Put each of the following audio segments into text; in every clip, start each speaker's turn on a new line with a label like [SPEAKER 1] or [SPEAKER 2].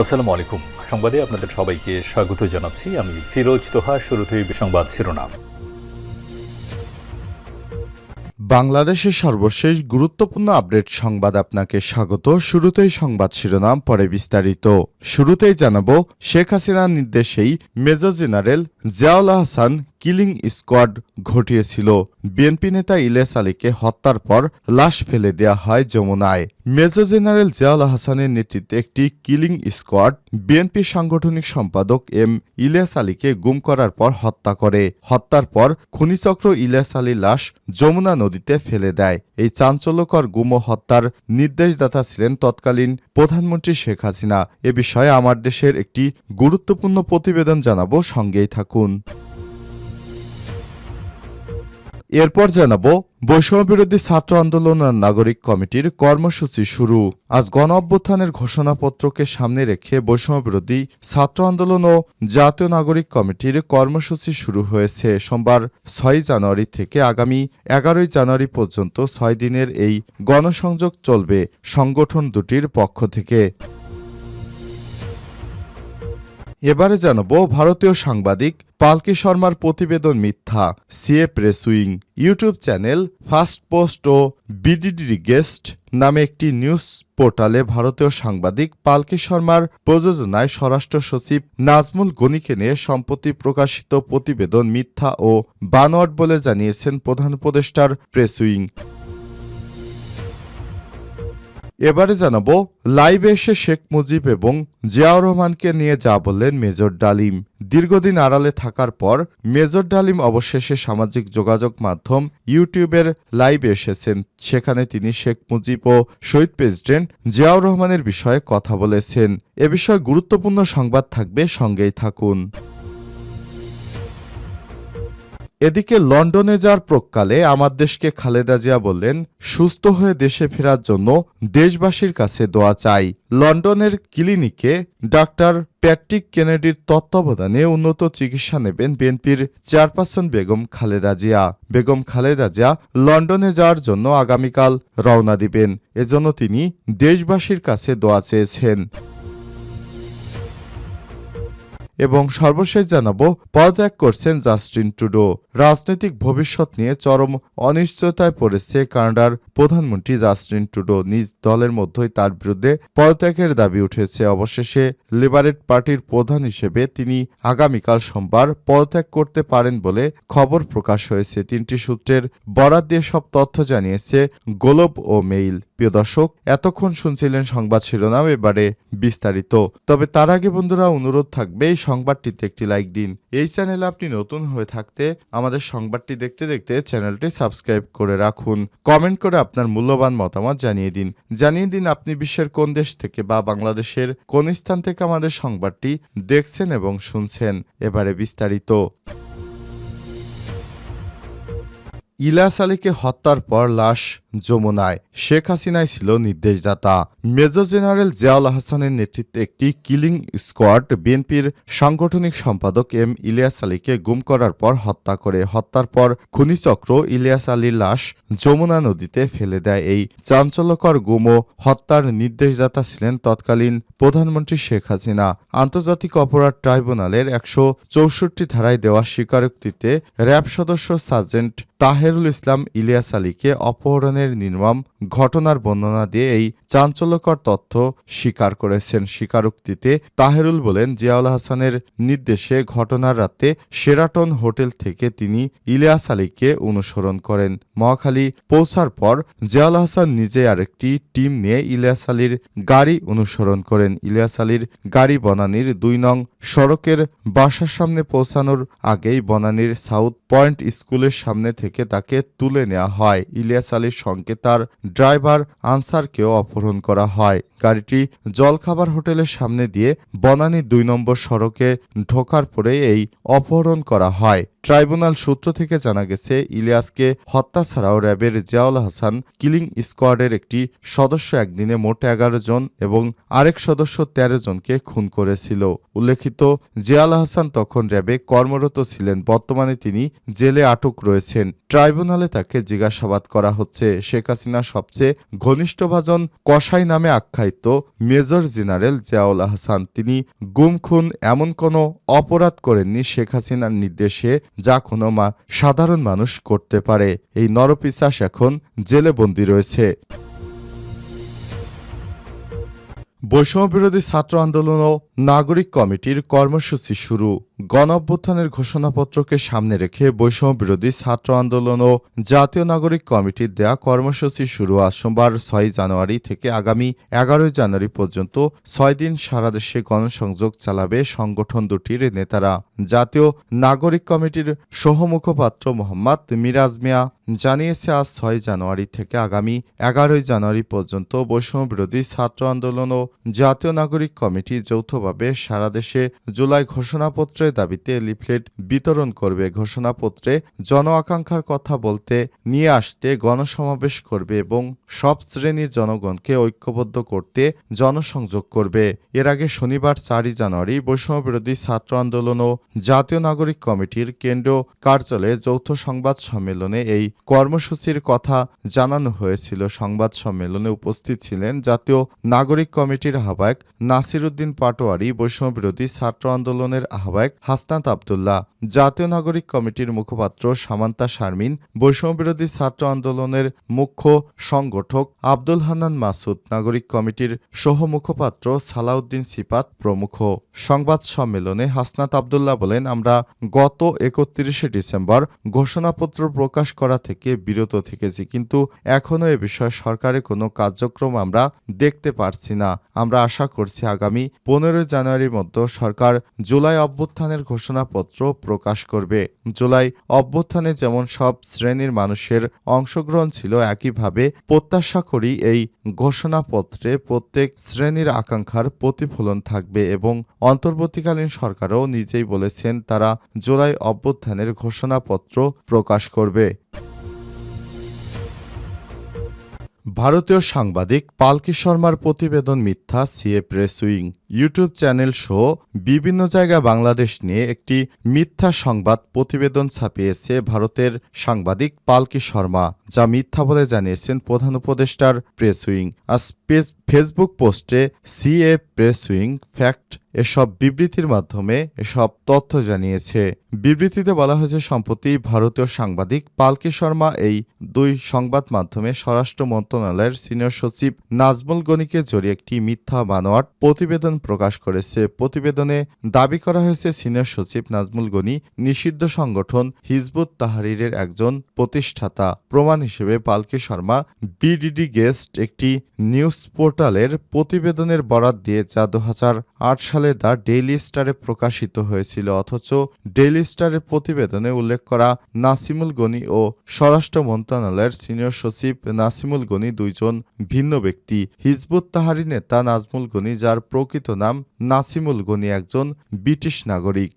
[SPEAKER 1] আসসালামু আলাইকুম সংবাদে আপনাদের সবাইকে স্বাগত জানাচ্ছি। আমি ফিরোজ তোহা শুরুতেই সংবাদ শিরোনাম।
[SPEAKER 2] বাংলাদেশের সর্বশেষ গুরুত্বপূর্ণ আপডেট সংবাদ আপনাকে স্বাগত। শুরুতেই সংবাদ শিরোনাম, পরে বিস্তারিত। শুরুতেই জানাব, শেখ হাসিনার নির্দেশেই major general Ziaul Hasan killing squad ঘটিয়েছিল। BNP নেতা ইলিয়াস আলীকে হত্যার পর লাশ ফেলে দেয়া হয় যমুনায়। মেজর জেনারেল জিয়াউল হাসানের নেতৃত্বে একটি কিলিং স্কোয়াড বিএনপি সাংগঠনিক সম্পাদক এম ইলিয়াস আলীকে গুম করার পর হত্যা করে। হত্যার পর খুনিচক্র ইলিয়াস আলীর লাশ যমুনা নদীতে ফেলে দেয়। এই চাঞ্চল্যকর গুম ও হত্যার নির্দেশদাতা ছিলেন তৎকালীন প্রধানমন্ত্রী শেখ হাসিনা। এ বিষয়ে আমার দেশের একটি গুরুত্বপূর্ণ প্রতিবেদন জানাব, সঙ্গেই থাকুন। এরপর জানাব বৈষম্যবিরোধী ছাত্র আন্দোলন আর নাগরিক কমিটির কর্মসূচি শুরু। আজ গণ অভ্যুত্থানের ঘোষণাপত্রকে সামনে রেখে বৈষম্যবিরোধী ছাত্র আন্দোলন ও জাতীয় নাগরিক কমিটির কর্মসূচি শুরু হয়েছে সোমবার, ছয় জানুয়ারি থেকে আগামী এগারোই জানুয়ারি পর্যন্ত ছয় দিনের এই গণসংযোগ চলবে সংগঠন দুটির পক্ষ থেকে। এবারে জানাব ভারতীয় সাংবাদিক পালকি শর্মার প্রতিবেদন মিথ্যা। CA press wing YouTube channel first post ও বিডিডি গেস্ট নামে একটি নিউজ পোর্টালে ভারতীয় সাংবাদিক পালকি শর্মার প্রযোজনায় স্বরাষ্ট্র সচিব নাজমুল গনিকে নিয়ে সম্প্রতি প্রকাশিত প্রতিবেদন মিথ্যা ও বানোয়াট বলে জানিয়েছেন প্রধান উপদেষ্টার প্রেসুইং এবারে জানাব, লাইভে এসে শেখ মুজিব এবং জিয়াউর রহমানকে নিয়ে যা বললেন মেজর ডালিম। দীর্ঘদিন আড়ালে থাকার পর মেজর ডালিম অবশেষে সামাজিক যোগাযোগ মাধ্যম ইউটিউবের লাইভে এসেছেন। সেখানে তিনি শেখ মুজিব ও শহীদ প্রেসিডেন্ট জিয়াউর রহমানের বিষয়ে কথা বলেছেন। এ বিষয়ে গুরুত্বপূর্ণ সংবাদ থাকবে, সঙ্গেই থাকুন। এদিকে লন্ডনে যাওয়ার প্রকালে আমার দেশকে খালেদা জিয়া বললেন, সুস্থ হয়ে দেশে ফেরার জন্য দেশবাসীর কাছে দোয়া চাই। লন্ডনের ক্লিনিকে ডাক্তার প্যাট্রিক কেনেডির তত্ত্বাবধানে উন্নত চিকিৎসা নেবেন বিএনপির চেয়ারপারসন বেগম খালেদা জিয়া। বেগম খালেদা জিয়া লন্ডনে যাওয়ার জন্য আগামীকাল রওনা দিবেন। এজন্য তিনি দেশবাসীর কাছে দোয়া চেয়েছেন। এবং সর্বশেষ জানাব, পদত্যাগ করছেন জাস্টিন টুডো রাজনৈতিক ভবিষ্যৎ নিয়ে চরম অনিশ্চয়তায় পড়েছে কানাডার প্রধানমন্ত্রী জাস্টিন ট্রুডো। নিজ দলের মধ্যেই তার বিরুদ্ধে পদত্যাগের দাবি উঠেছে। অবশেষে লিবারেট পার্টির প্রধান হিসেবে তিনি আগামীকাল সোমবার পদত্যাগ করতে পারেন বলে খবর প্রকাশ হয়েছে। তিনটি সূত্রের বরাত দিয়ে সব তথ্য জানিয়েছে গোলব ও মেইল। প্রিয় দর্শক, এতক্ষণ শুনছিলেন সংবাদ শিরোনাম, এবারে বিস্তারিত। তবে তার আগে বন্ধুরা, অনুরোধ থাকবে সংবাদটিতে একটি লাইক দিন। এই চ্যানেলে আপনি নতুন হয়ে থাকতে আমাদের সংবাদটি দেখতে দেখতে চ্যানেলটি সাবস্ক্রাইব করে রাখুন। কমেন্ট করে আপনার মূল্যবান মতামত জানিয়ে দিন। জানিয়ে দিন আপনি বিশ্বের কোন দেশ থেকে বা বাংলাদেশের কোন স্থান থেকে আমাদের সংবাদটি দেখছেন এবং শুনছেন। এবারে বিস্তারিত। ইলাস আলীকে হত্যার পর লাশ যমুনায়। শেখ হাসিনাই ছিল নির্দেশদাতা। মেজর জেনারেল জিয়াউল হাসানের নেতৃত্বে একটি কিলিং স্কোয়াড বিএনপির সাংগঠনিক সম্পাদক এম ইলিয়াস আলীকে গুম করার পর হত্যা করে। হত্যার পর খুনিচক্র ইলিয়াস আলীর লাশ যমুনা নদীতে ফেলে দেয়। এই চাঞ্চল্যকর গুম ও হত্যার নির্দেশদাতা ছিলেন তৎকালীন প্রধানমন্ত্রী শেখ হাসিনা। আন্তর্জাতিক অপরাধ ট্রাইব্যুনালের একশো চৌষট্টি ধারায় দেওয়া স্বীকারোক্তিতে র্যাব সদস্য সার্জেন্ট তাহেরুল ইসলাম ইলিয়াস আলীকে অপহরণের নির্মম ঘটনার বর্ণনা দিয়ে এই চাঞ্চল্যকর তথ্য স্বীকার করেছেন স্বীকারোক্তিতে তাহেরুল বলেন, জিয়াউল হাসানের নির্দেশে ঘটনার রাতে সেরাটন হোটেল থেকে তিনি ইলিয়াস আলীকে অনুসরণ করেন। মহাখালী পৌঁছার পর জিয়াউল হাসান নিজে আরেকটি টিম নিয়ে ইলিয়াস আলীর গাড়ি অনুসরণ করেন। ইলিয়াস আলীর গাড়ি বনানীর দুই নং সড়কের বাসার সামনে পৌঁছানোর আগেই বনানীর সাউথ পয়েন্ট স্কুলের সামনে থেকে তাকে তুলে নেওয়া হয়। ইলিয়াস আলীর সঙ্গে তার ড্রাইভার আনসারকেও অপহরণ করা হয়। গাড়িটি জলখাবার হোটেলের সামনে দিয়ে বনানী দুই নম্বর সড়কে ঢোকার পরে এই অপহরণ করা হয়। ট্রাইব্যুনাল সূত্র থেকে জানা গেছে, ইলিয়াসকে হত্যা ছাড়াও র্যাবের জিয়াউল হাসান কিলিং স্কোয়াডের একটি সদস্য একদিনে মোট এগারো জন এবং আরেক সদস্য তেরো জনকে খুন করেছিল। উল্লেখিত, জিয়াউল হাসান তখন র্যাবে কর্মরত ছিলেন, বর্তমানে তিনি জেলে আটক রয়েছেন। ট্রাইব্যুনালে তাকে জিজ্ঞাসাবাদ করা হচ্ছে। শেখ হাসিনা সবচেয়ে ঘনিষ্ঠভাজন কসাই নামে আখ্যায়িত মেজর জেনারেল জিয়াউল আহসান, তিনি গুম, খুন এমন কোনো অপরাধ করেননি শেখ হাসিনার নির্দেশে যা কোনো মা সাধারণ মানুষ করতে পারে। এই নরপিশাস এখন জেলে বন্দী রয়েছে। বৈষম্যবিরোধী ছাত্র আন্দোলন ও নাগরিক কমিটির কর্মসূচি শুরু। গণ অভ্যুত্থানের ঘোষণাপত্রকে সামনে রেখে বৈষম্য বিরোধী ছাত্র আন্দোলন ও জাতীয় নাগরিক কমিটির দেয়া কর্মসূচি শুরু আজ সোমবার, ছয় জানুয়ারি থেকে আগামী এগারোই জানুয়ারি পর্যন্ত ছয় দিন সারা দেশে গণসংযোগ চালাবে সংগঠন দুটির নেতারা। জাতীয় নাগরিক কমিটির সহমুখপাত্র মোহাম্মদ মিরাজ মিয়া জানিয়েছে, আজ ছয় জানুয়ারি থেকে আগামী এগারোই জানুয়ারি পর্যন্ত বৈষম্য বিরোধী ছাত্র আন্দোলন ও জাতীয় নাগরিক কমিটি যৌথভাবে সারা দেশে জুলাই ঘোষণাপত্রের দাবিতে লিফলেট বিতরণ করবে ঘোষণাপত্রে জন আকাঙ্ক্ষার কথা বলতে নিয়ে আসতে গণসমাবেশ করবে এবং সব শ্রেণির জনগণকে ঐক্যবদ্ধ করতে জনসংযোগ করবে। এর আগে শনিবার চারই জানুয়ারি বৈষম্যবিরোধী ছাত্র আন্দোলন ও জাতীয় নাগরিক কমিটির কেন্দ্র কার্যালয়ে যৌথ সংবাদ সম্মেলনে এই কর্মসূচির কথা জানানো হয়েছিল। সংবাদ সম্মেলনে উপস্থিত ছিলেন জাতীয় নাগরিক কমিটির আহ্বায়ক নাসির উদ্দিন পাটোয়ারি বৈষম্যবিরোধী ছাত্র আন্দোলনের আহ্বায়ক হাসনাত আবদুল্লাহ, জাতীয় নাগরিক কমিটির মুখপাত্র সামান্তা শারমিন, বৈষম্য বিরোধী ছাত্র আন্দোলনের মুখ্য সংগঠক আব্দুল হান্নান মাসুদ, নাগরিক কমিটির সহ মুখপাত্র সালাউদ্দিন সিপাত প্রমুখ। সংবাদ সম্মেলনে হাসনাত আবদুল্লাহ বলেন, আমরা গত একত্রিশে ডিসেম্বর ঘোষণাপত্র প্রকাশ করা থেকে বিরত থেকেছি, কিন্তু এখনও এ বিষয়ে সরকারের কোনো কার্যক্রম আমরা দেখতে পারছি না। আমরা আশা করছি আগামী পনেরোই জানুয়ারির মধ্যে সরকার জুলাই অভ্যুত্থানের ঘোষণাপত্র প্রকাশ করবে। জুলাই অভ্যুত্থানে যেমন সব শ্রেণির মানুষের অংশগ্রহণ ছিল, একইভাবে প্রত্যাশা করি এই ঘোষণাপত্রে প্রত্যেক শ্রেণির আকাঙ্ক্ষার প্রতিফলন থাকবে এবং অন্তর্বর্তীকালীন সরকারও নিজেই বলেছেন তারা জুলাই অভ্যুত্থানের ঘোষণাপত্র প্রকাশ করবে। ভারতীয় সাংবাদিক পালকি শর্মার প্রতিবেদন মিথ্যা, CA press wing. YouTube channel সহ বিভিন্ন জায়গা বাংলাদেশ নিয়ে একটি মিথ্যা সংবাদ প্রতিবেদন ছাপিয়েছে ভারতের সাংবাদিক পালকি শর্মা, যা মিথ্যা বলে জানিয়েছেন প্রধান উপদেষ্টার প্রেস উইং। আজ ফেসবুক পোস্টে সিএ প্রেস উইং, ফ্যাক্ট, এসব বিবৃতির মাধ্যমে এসব তথ্য জানিয়েছে। বিবৃতিতে বলা হয়েছে, সম্প্রতি ভারতীয় সাংবাদিক পালকি শর্মা এই দুই সংবাদ মাধ্যমে স্বরাষ্ট্র মন্ত্রণালয়ের সিনিয়র সচিব নাজমুল গনিকে জড়িয়ে একটি মিথ্যা বানোয়াট প্রতিবেদন প্রকাশ করেছে। প্রতিবেদনে দাবি করা হয়েছে, সিনিয়র সচিব নাজমুল গনি নিষিদ্ধ সংগঠন হিজবুত তাহারিরের একজন প্রতিষ্ঠাতা। প্রমাণ হিসেবে পালকি শর্মা বিডিডি গেস্ট একটি নিউজ পোর্টালের প্রতিবেদনের বরাত দিয়ে যা দু সালে দ্য ডেইলি স্টারে প্রকাশিত হয়েছিল। অথচ ডেইলি স্টারের প্রতিবেদনে উল্লেখ করা নাসিমুল গনি ও স্বরাষ্ট্র মন্ত্রণালয়ের সিনিয়র সচিব নাসিমুল গনি দুইজন ভিন্ন ব্যক্তি। হিজবুত তাহারি নেতা নাজমুল গনি, যার প্রকৃত নাম নাসিমুল গনি একজন ব্রিটিশ নাগরিক।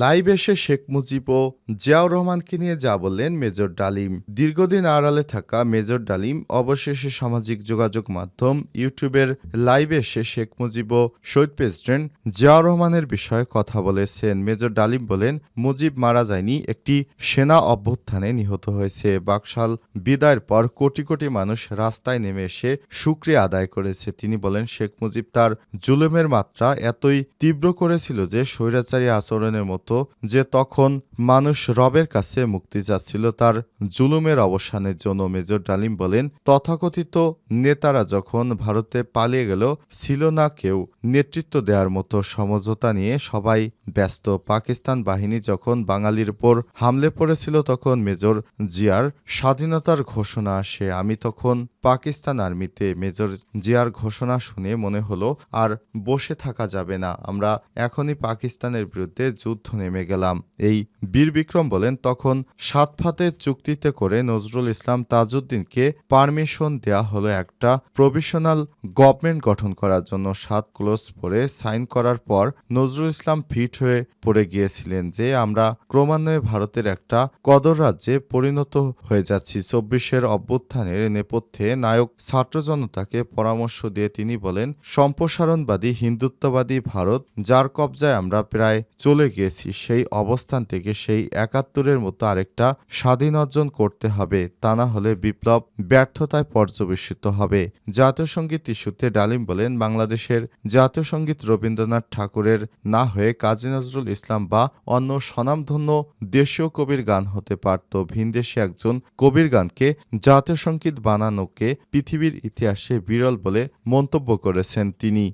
[SPEAKER 2] লাইভ এসে শেখ মুজিব ও জিয়াউর রহমানকে নিয়ে যা বললেন মেজর ডালিম। দীর্ঘদিন আড়ালে থাকা মেজর ডালিম অবশেষে সামাজিক যোগাযোগ মাধ্যম ইউটিউবের লাইভে এসে শেখ মুজিব ও শহীদ প্রেসিডেন্ট জিয়াউর রহমানের বিষয়ে কথা বলেছেন। মেজর ডালিম বলেন, মুজিব মারা যায়নি, একটি সেনা অভ্যুত্থানে নিহত হয়েছে। বাকশাল বিদায়ের পর কোটি কোটি মানুষ রাস্তায় নেমে এসে সুক্রিয়া আদায় করেছে। তিনি বলেন, শেখ মুজিব তার জুলুমের মাত্রা এতই তীব্র করেছিল যে স্বৈরাচারী আচরণের মতো যে তখন মানুষ রবের কাছে মুক্তি যাচ্ছিল তার জুলুমের অবসানের জন্য মেজর ডালিম বলেন, তথাকথিত নেতারা যখন ভারতে পালিয়ে গেল, ছিল না কেউ। নেতৃত্ব দেওয়ার মতো সমঝোতা নিয়ে সবাই ব্যস্ত। পাকিস্তান বাহিনী যখন বাঙালির উপর হামলে পড়েছিল, তখন মেজর জিয়ার স্বাধীনতার ঘোষণা আসে। আমি তখন পাকিস্তান আর্মিতে মেজর জিয়ার ঘোষণা শুনে মনে হলো, আর বসে থাকা যাবে না। আমরা এখনই পাকিস্তানের বিরুদ্ধে যুদ্ধ নেমে গেলাম। এই বীর বিক্রম বলেন, তখন সাত ফাতের চুক্তিতে করে নজরুল ইসলাম তাজউদ্দিনকে পারমিশন দেয়া হলো একটা প্রভিশনাল গভর্নমেন্ট গঠন করার জন্য। সাত ক্লোজ কাগজ পড়ে সাইন করার পর নজরুল ইসলাম ফিট হয়ে পড়ে গিয়েছিলেন যে আমরা ক্রমান্বয়ে ভারতের একটা কদর রাজ্যে পরিণত হয়ে যাচ্ছি। চব্বিশের অভ্যুত্থানের নেপথ্যে নায়ক ছাত্র জনতাকে পরামর্শ দিয়ে তিনি বলেন, সম্প্রসারণবাদী হিন্দুত্ববাদী ভারত যার কবজায় আমরা প্রায় চলে গিয়েছি, সেই অবস্থান থেকে সেই একাত্তরের মতো আরেকটা স্বাধীন অর্জন করতে হবে। তা না হলে বিপ্লব ব্যর্থতায় পর্যবেসিত হবে। জাতীয় সংগীত ইস্যুতে ডালিম বলেন, বাংলাদেশের জাতীয় সংগীত রবীন্দ্রনাথ ঠাকুরের না হয়ে কাজী নজরুল ইসলাম বা অন্য স্বনামধন্য দেশীয় কবির গান হতে পারত ভিনদেশি একজন কবির গানকে জাতীয় সংগীত বানানোকে পৃথিবীর ইতিহাসে বিরল বলে মন্তব্য করেছেন তিনি।